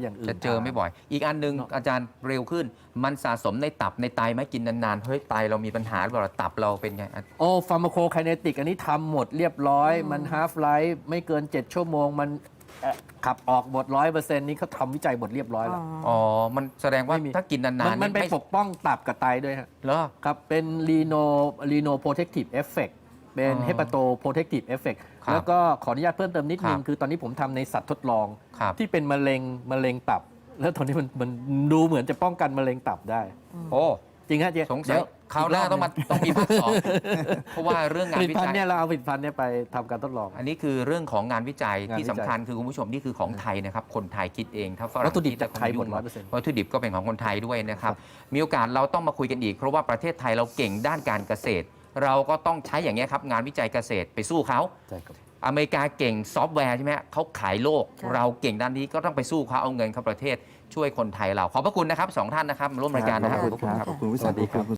อย่างอื่นจะเจอไม่บ่อย อีกอันหนึงเนอะอาจารย์เร็วขึ้น มันสะสมในตับในไตไหมกินนานๆเฮ้ยไตเรามีปัญหาหรือเปล่าตับเราเป็นไงอะ โอ้ฟาร์มาโคไคเนติกอันนี้ทำหมดเรียบร้อย มันฮาฟไลฟ์ไม่เกิน 7 ชั่วโมง มันเอ่อขับออกหมดร้อยเปอร์เซ็นต์นี้เขาทำวิจัยหมดเรียบร้อยแล้ว อ๋อ มันแสดงว่าไม่มี ถ้ากินนานมันๆมันไปไม่ปกป้องตับกับไตด้วยฮะ เหรอ ครับ เป็น Reno Reno Protective Effect เป็นอ๋อ Hepato Protective Effect ครับแล้วก็ขออนุญาตเพิ่มเติมนิดนึคงรับคือตอนนี้ผมทำในสัตว์ทดลอง ครับที่เป็นมะเร็งมะเร็งตับ แล้วตอนนี้มันมันดูเหมือนจะป้องกันมะเร็งตับได้ โอ้จริงฮะเจ๊สงสัเดี๋ยยวคราวหน้าต้องมาต้องมีภาคสองเพราะว่าเรื่องผงานลิตวิภัณจัฑ์ย เนี่ยเราเอาผลิตภัณฑ์เนี่ยไปทำการทดลอง อันนี้คือเรื่องของงานวิจัยงานวิจัยที่สำคัญคือคุณผู้ชมนี่คือของไทยนะครับ คนไทยคิดเองถ้าฝรั่งวัตถุดิบคิจากไทยหมดงร้อยเปอร์เซ็นต์วัตถุดิบก็เป็นของคนไทยด้วยนะครับ มีโอกาสเราต้องมาคุยกันอีก เพราะว่าประเทศไทยเราเก่งด้านการเกษตร เราก็ต้องใช้อย่างนี้ยครับ งานวิจัยเกษตรไปสู้เขา ใช่ครับ อเมริกาเก่งซอฟต์แวร์ใช่ไหมฮะเขาขายโลก ใช่ เราเก่งด้านนี้ก็ต้องไปสู้เขาเอาเงินเข้าประเทศช่วยคนไทยเรา ขอบพระคุณนะครับสองท่านนะครับมาร่วมรายการนะครับ ขอบคุณครับ ขอบคุณวิสาสวัสดีขครัอบบคุณ